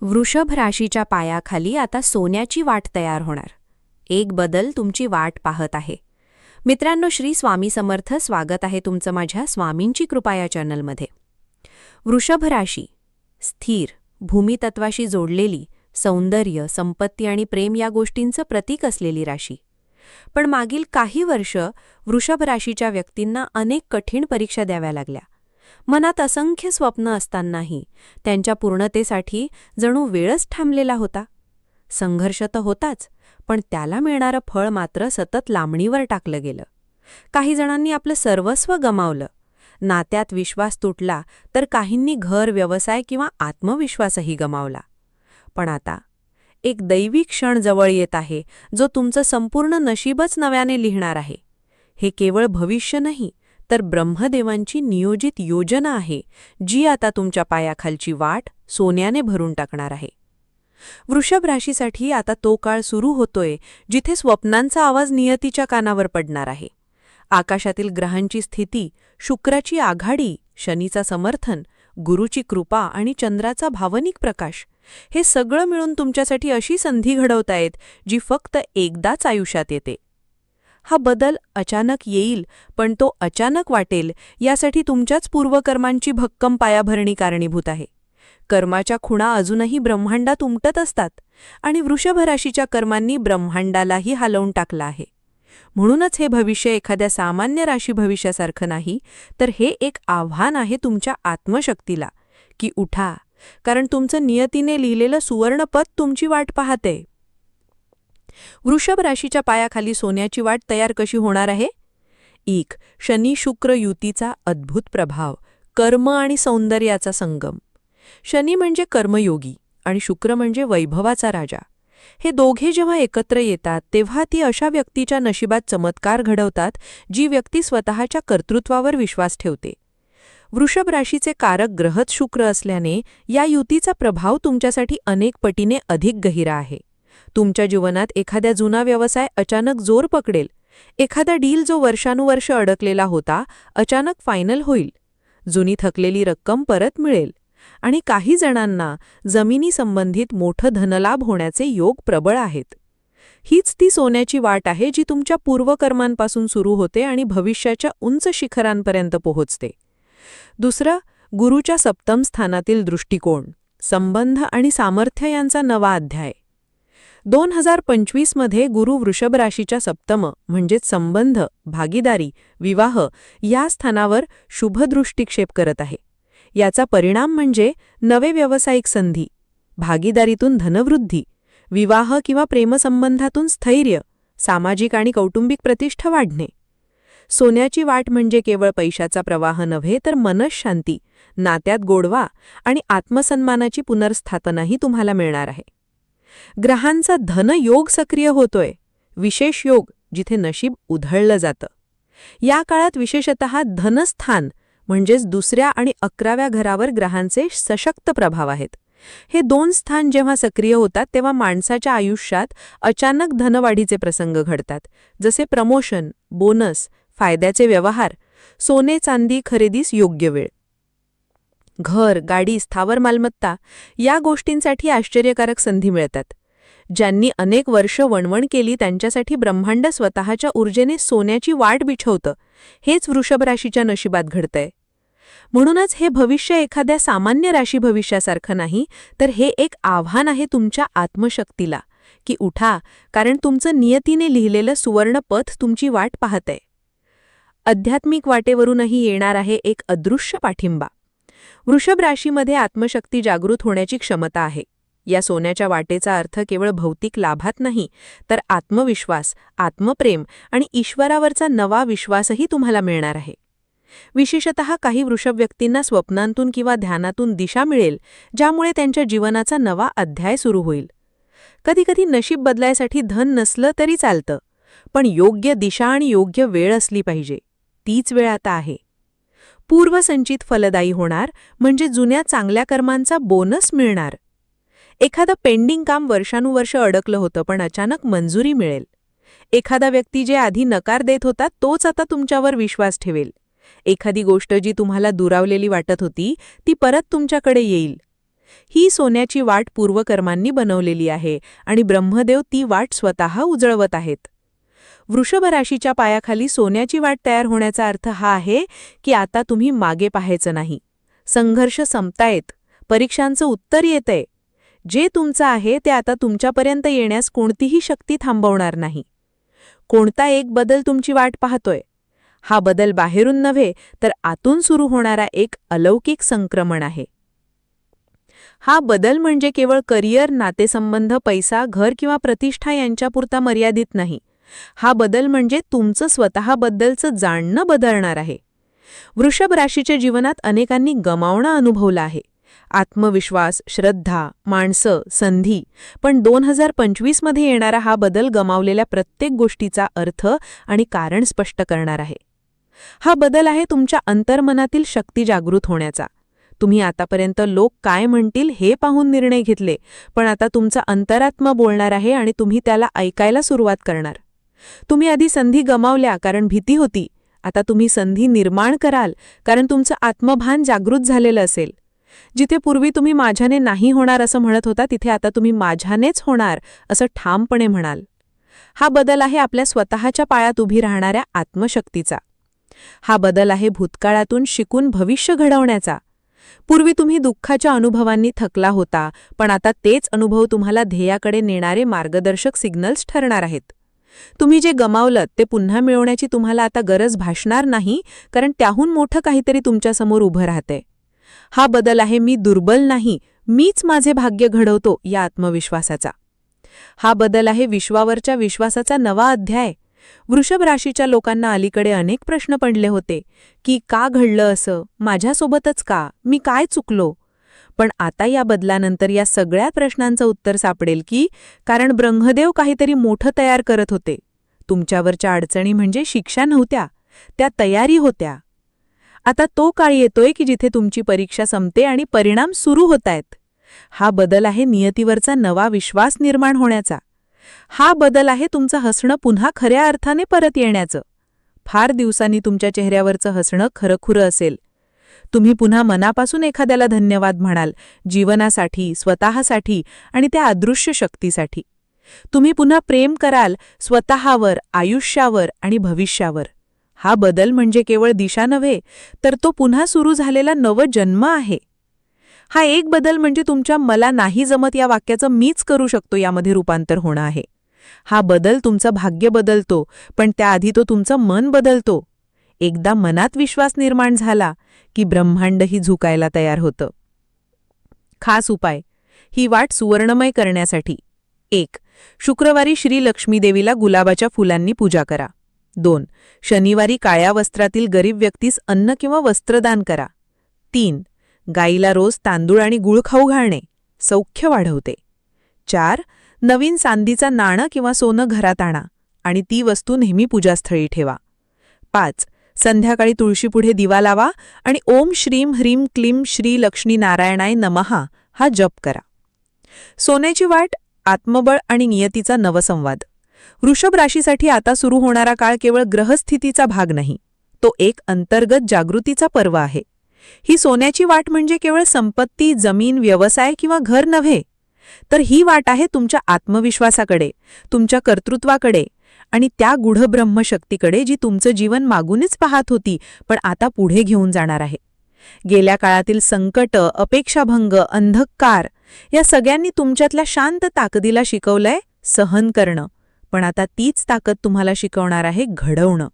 वृषभ राशीच्या पायाखाली आता सोन्याची वाट तयार होणार. एक बदल तुमची वाट पाहत आहे. मित्रांनो श्री स्वामी समर्थ स्वागत आहे तुमचं माझ्या स्वामींची कृपा या चॅनलमध्ये. वृषभ राशी स्थिर भूमितत्वाशी जोडलेली सौंदर्य संपत्ती आणि प्रेम या गोष्टींचं प्रतीक असलेली राशी. पण मागील काही वर्ष वृषभ राशीच्या व्यक्तींना अनेक कठीण परीक्षा द्याव्या लागल्या. मनात असंख्य स्वप्न असतानाही त्यांच्या पूर्णतेसाठी जणू वेळच थांबलेला होता. संघर्ष तर होताच पण त्याला मिळणारं फळ मात्र सतत लांबणीवर टाकलं गेलं. काही जणांनी आपलं सर्वस्व गमावलं. नात्यात विश्वास तुटला तर काहींनी घर व्यवसाय किंवा आत्मविश्वासही गमावला. पण आता एक दैवी क्षण जवळ येत आहे जो तुमचं संपूर्ण नशीबच नव्याने लिहिणार आहे. हे केवळ भविष्य नाही तर ब्रह्मदेवांची नियोजित योजना आहे जी आता तुमच्या पायाखालची वाट सोन्याने भरून टाकणार आहे. वृषभ राशीसाठी आता तो काळ सुरू होतोय जिथे स्वप्नांचा आवाज नियतीच्या कानावर पडणार आहे. आकाशातील ग्रहांची स्थिती शुक्राची आघाडी शनीचा समर्थन गुरुची कृपा आणि चंद्राचा भावनिक प्रकाश हे सगळं मिळून तुमच्यासाठी अशी संधी घडवतायत जी फक्त एकदाच आयुष्यात येते. हा बदल अचानक येईल पण तो अचानक वाटेल यासाठी तुमच्याच पूर्वकर्मांची भक्कम पायाभरणी कारणीभूत आहे. कर्माच्या खुणा अजूनही ब्रह्मांडात उमटत असतात आणि वृषभराशीच्या कर्मांनी ब्रह्मांडालाही हलवून टाकला आहे. म्हणूनच हे भविष्य एखाद्या सामान्य राशी भविष्यासारखं नाही तर हे एक आव्हान आहे तुमच्या आत्मशक्तीला की उठा कारण तुमचं नियतीने लिहिलेलं सुवर्णपद तुमची वाट पाहते. वृषभ राशीच्या पायाखाली सोन्याची वाट तयार कशी होणार आहे? एक शनी शुक्र युतीचा अद्भुत प्रभाव कर्म आणि सौंदर्याचा संगम. शनी म्हणजे कर्मयोगी आणि शुक्र म्हणजे वैभवाचा राजा. हे दोघे जेव्हा एकत्र येतात तेव्हा ती अशा व्यक्तीच्या नशिबात चमत्कार घडवतात जी व्यक्ती स्वतःच्या कर्तृत्वावर विश्वास ठेवते. वृषभ राशीचे कारक ग्रहत शुक्र असल्याने या युतीचा प्रभाव तुमच्यासाठी अनेक पटीने अधिक गहिरा आहे. तुमच्या जीवनात एखाद्या जुना व्यवसाय अचानक जोर पकडेल. एखादा डील जो वर्षानुवर्ष अडकलेला होता अचानक फायनल होईल. जुनी थकलेली रक्कम परत मिळेल. आणि काही जणांना जमिनी संबंधित मोठं धनलाभ होण्याचे योग प्रबळ आहेत. हीच ती सोन्याची वाट आहे जी तुमच्या पूर्वकर्मांपासून सुरू होते आणि भविष्याच्या उंच शिखरांपर्यंत पोहोचते. दुसरं गुरुच्या सप्तम स्थानातील दृष्टिकोन संबंध आणि सामर्थ्य यांचा नवा अध्याय. दोन हजार पंचवीसमध्ये गुरु वृषभ राशीच्या सप्तम म्हणजेच संबंध भागीदारी विवाह या स्थानावर शुभदृष्टिक्षेप करत आहे. याचा परिणाम म्हणजे नवे व्यावसायिक संधी भागीदारीतून धनवृद्धी विवाह किंवा प्रेमसंबंधातून स्थैर्य सामाजिक आणि कौटुंबिक प्रतिष्ठा वाढणे. सोन्याची वाट म्हणजे केवळ पैशाचा प्रवाह नव्हे तर मनशांती नात्यात गोडवा आणि आत्मसन्मानाची पुनर्स्थापनाही तुम्हाला मिळणार आहे. ग्रहांचा धनयोग सक्रिय होतोय विशेष योग जिथे नशीब उधळलं जातं. या काळात विशेषत धनस्थान म्हणजेच दुसऱ्या आणि अकराव्या घरावर ग्रहांचे सशक्त प्रभाव आहेत. हे दोन स्थान जेव्हा सक्रिय होतात तेव्हा माणसाच्या आयुष्यात अचानक धनवाढीचे प्रसंग घडतात जसे प्रमोशन बोनस फायद्याचे व्यवहार सोने चांदी खरेदीस योग्य वेळ. घर गाडी स्थावर मालमत्ता या गोष्टींसाठी आश्चर्यकारक संधी मिळतात. ज्यांनी अनेक वर्ष वणवण केली त्यांच्यासाठी ब्रह्मांड स्वतःच्या ऊर्जेने सोन्याची वाट बिछवतं हेच वृषभ राशीच्या नशिबात घडतंय. म्हणूनच हे भविष्य एखाद्या सामान्य राशी भविष्यासारखं नाही तर हे एक आव्हान आहे तुमच्या आत्मशक्तीला की उठा कारण तुमचं नियतीने लिहिलेलं सुवर्णपथ तुमची वाट पाहतंय. आध्यात्मिक वाटेवरूनही येणार आहे एक अदृश्य पाठिंबा. वृषभ राशीमध्ये आत्मशक्ती जागृत होण्याची क्षमता आहे. या सोन्याच्या वाटेचा अर्थ केवळ भौतिक लाभात नाही तर आत्मविश्वास आत्मप्रेम आणि ईश्वरावरचा नवा विश्वासही तुम्हाला मिळणार आहे. विशेषत काही वृषभ व्यक्तींना स्वप्नांतून किंवा ध्यानातून दिशा मिळेल ज्यामुळे त्यांच्या जीवनाचा नवा अध्याय सुरू होईल. कधीकधी नशीब बदलायसाठी धन नसलं तरी चालतं पण योग्य दिशा आणि योग्य वेळ असली पाहिजे. तीच वेळ आता आहे. पूर्वसंचित फलदायी होणार म्हणजे जुन्या चांगल्या कर्मांचा बोनस मिळणार. एखादं पेंडिंग काम वर्षानुवर्ष अडकलं होतं पण अचानक मंजुरी मिळेल. एखादा व्यक्ती जे आधी नकार देत होता तोच आता तुमच्यावर विश्वास ठेवेल. एखादी गोष्ट जी तुम्हाला दुरावलेली वाटत होती ती परत तुमच्याकडे येईल. ही सोन्याची वाट पूर्वकर्मांनी बनवलेली आहे आणि ब्रह्मदेव ती वाट स्वतः उजळवत आहेत. वृषभ राशीच्या पायाखाली सोन्याची वाट तयार होण्याचा अर्थ हा आहे की आता तुम्ही मागे पाहायचं नाही. संघर्ष संपतायत. परीक्षांचं उत्तर येतंय. जे तुमचं आहे ते आता तुमच्यापर्यंत येण्यास कोणतीही शक्ती थांबवणार नाही. कोणता एक बदल तुमची वाट पाहतोय? हा बदल बाहेरून नव्हे तर आतून सुरू होणारा एक अलौकिक संक्रमण आहे. हा बदल म्हणजे केवळ करिअर नातेसंबंध पैसा घर किंवा प्रतिष्ठा यांच्यापुरता मर्यादित नाही. हा बदल म्हणजे तुमचं स्वतःबद्दलचं जाणणं बदलणार आहे. वृषभ राशीच्या जीवनात अनेकांनी गमावणं अनुभवलं आहे. आत्मविश्वास श्रद्धा माणसं संधी पण दोन हजार पंचवीसमध्ये येणारा हा बदल गमावलेल्या प्रत्येक गोष्टीचा अर्थ आणि कारण स्पष्ट करणार आहे. हा बदल आहे तुमच्या अंतर्मनातील शक्ती जागृत होण्याचा. तुम्ही आतापर्यंत लोक काय म्हणतील हे पाहून निर्णय घेतले पण आता तुमचा अंतरात्मा बोलणार आहे आणि तुम्ही त्याला ऐकायला सुरुवात करणार. तुम्ही आधी संधी गमावल्या कारण भीती होती. आता तुम्ही संधी निर्माण कराल कारण तुमचं आत्मभान जागृत झालेलं असेल. जिथे पूर्वी तुम्ही माझ्याने नाही होणार असं म्हणत होता तिथे आता तुम्ही माझ्यानेच होणार असं ठामपणे म्हणाल. हा बदल आहे आपल्या स्वतःच्या पायात उभी राहणाऱ्या आत्मशक्तीचा. हा बदल आहे भूतकाळातून शिकून भविष्य घडवण्याचा. पूर्वी तुम्ही दुःखाच्या अनुभवांनी थकला होता पण आता तेच अनुभव तुम्हाला ध्येयाकडे नेणारे मार्गदर्शक सिग्नल्स ठरणार आहेत. तुम्ही जे गमावलं ते पुन्हा मिळवण्याची तुम्हाला आता गरज भासणार नाही कारण त्याहून मोठं काहीतरी तुमच्यासमोर उभं राहते. हा बदल आहे मी दुर्बल नाही मीच माझे भाग्य घडवतो या आत्मविश्वासाचा. हा बदल आहे विश्वावरच्या विश्वासाचा नवा अध्याय. वृषभ राशीच्या लोकांना अलीकडे अनेक प्रश्न पडले होते की का घडलं असं माझ्यासोबतच का मी काय चुकलो? पण आता या बदलानंतर या सगळ्या प्रश्नांचं उत्तर सापडेल की कारण ब्रह्मदेव काहीतरी मोठं तयार करत होते. तुमच्यावरच्या अडचणी म्हणजे शिक्षा नव्हत्या त्या तयारी होत्या. आता तो काळ येतोय की जिथे तुमची परीक्षा संपते आणि परिणाम सुरू होत आहेत हा बदल आहे नियतीवरचा नवा विश्वास निर्माण होण्याचा. हा बदल आहे तुमचं हसणं पुन्हा खऱ्या अर्थाने परत येण्याचं. फार दिवसांनी तुमच्या चेहऱ्यावरचं हसणं खरंखुरं असेल. तुम्ही पुन्हा मनापासून एखाद्याला धन्यवाद म्हणाल जीवनासाठी स्वतःसाठी आणि त्या अदृश्य शक्तीसाठी. तुम्ही पुन्हा प्रेम कराल स्वतःवर आयुष्यावर आणि भविष्यावर. हा बदल म्हणजे केवळ दिशा नव्हे तर तो पुन्हा सुरू झालेला नवजन्म आहे. हा एक बदल म्हणजे तुमच्या मला नाही जमत या वाक्याचं मीच करू शकतो यामध्ये रूपांतर होणं आहे. हा बदल तुमचं भाग्य बदलतो पण त्याआधी तो तुमचं मन बदलतो. एकदा मनात विश्वास निर्माण झाला की ब्रह्मांडही झुकायला तयार होतं. खास उपाय ही वाट सुवर्णमय करण्यासाठी. एक शुक्रवारी श्री लक्ष्मीदेवीला गुलाबाच्या फुलांनी पूजा करा. दोन शनिवारी काळ्या वस्त्रातील गरीब व्यक्तीस अन्न किंवा वस्त्रदान करा. तीन गाईला रोज तांदूळ आणि गुळ खाऊ घालणे सौख्य वाढवते. चार नवीन चांदीचा नाणं किंवा सोनं घरात आणा आणि ती वस्तू नेहमी पूजास्थळी ठेवा. पाच संध्याकाळी तुळशीपुढे दिवा लावा आणि ओम श्रीम ह्रीम क्लीम श्री लक्ष्मी नारायणाय नमहा हा जप करा. सोन्याची वाट आत्मबळ आणि नियतीचा नवसंवाद. वृषभ राशीसाठी आता सुरू होणारा काळ केवळ ग्रहस्थितीचा भाग नाही तो एक अंतर्गत जागृतीचा पर्व आहे. ही सोन्याची वाट म्हणजे केवळ संपत्ती जमीन व्यवसाय किंवा घर नव्हे तर ही वाट आहे तुमच्या आत्मविश्वासाकडे तुमच्या कर्तृत्वाकडे आणि त्या गूढ ब्रह्मशक्तीकडे जी तुमचं जीवन मागूनच पाहत होती पण आता पुढे घेऊन जाणार आहे. गेल्या काळातील संकट अपेक्षाभंग अंधकार या सगळ्यांनी तुमच्यातल्या शांत ताकदीला शिकवलंय सहन करणं. पण आता तीच ताकद तुम्हाला शिकवणार आहे घडवणं.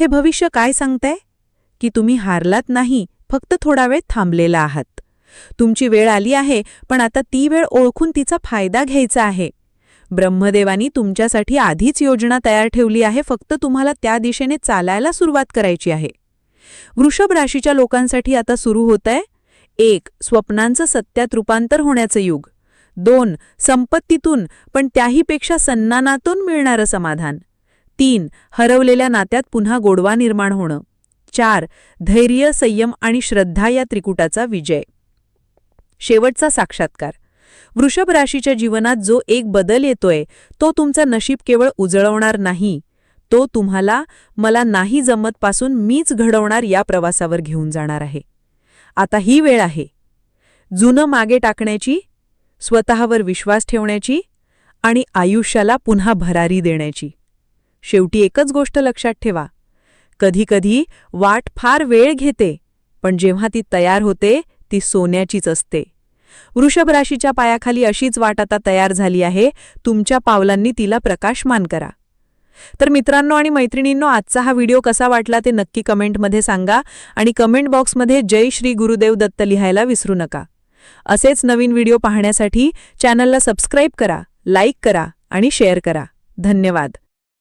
हे भविष्य काय सांगतंय? की तुम्ही हारलात नाही फक्त थोडा वेळ थांबलेला आहात. तुमची वेळ आली आहे पण आता ती वेळ ओळखून तिचा फायदा घ्यायचा आहे. ब्रह्मदेवानी तुमच्यासाठी आधीच योजना तयार ठेवली आहे फक्त तुम्हाला त्या दिशेने चालायला सुरुवात करायची आहे. वृषभ राशीच्या लोकांसाठी आता सुरू होतंय. एक स्वप्नांचं सत्यात रूपांतर होण्याचं युग. दोन संपत्तीतून पण त्याहीपेक्षा सन्मानातून मिळणारं समाधान. तीन हरवलेल्या नात्यात पुन्हा गोडवा निर्माण होणं. चार धैर्य संयम आणि श्रद्धा या त्रिकुटाचा विजय. शेवटचा साक्षात्कार. वृषभ राशीच्या जीवनात जो एक बदल येतोय तो तुमचा नशीब केवळ उजळवणार नाही. तो तुम्हाला मला नाही जमतपासून मीच घडवणार या प्रवासावर घेऊन जाणार आहे. आता ही वेळ आहे. जुनं मागे टाकण्याची स्वतःवर विश्वास ठेवण्याची आणि आयुष्याला पुन्हा भरारी देण्याची. शेवटी एकच गोष्ट लक्षात ठेवा. कधीकधी वाट फार वेळ घेते पण जेव्हा ती तयार होते ती सोन्याचीच असते. वृषभ राशीच्या पायाखाली अशीच वाट आता तयार झाली आहे. तुमच्या पावलांनी तिला प्रकाशमान करा. तर मित्रांनो आणि मैत्रिणींनो आजचा हा व्हिडिओ कसा वाटला ते नक्की कमेंटमध्ये सांगा आणि कमेंट बॉक्समध्ये जय श्री गुरुदेव दत्त लिहायला विसरू नका. असेच नवीन व्हिडिओ पाहण्यासाठी चॅनलला सबस्क्राईब करा लाईक करा आणि शेअर करा. धन्यवाद.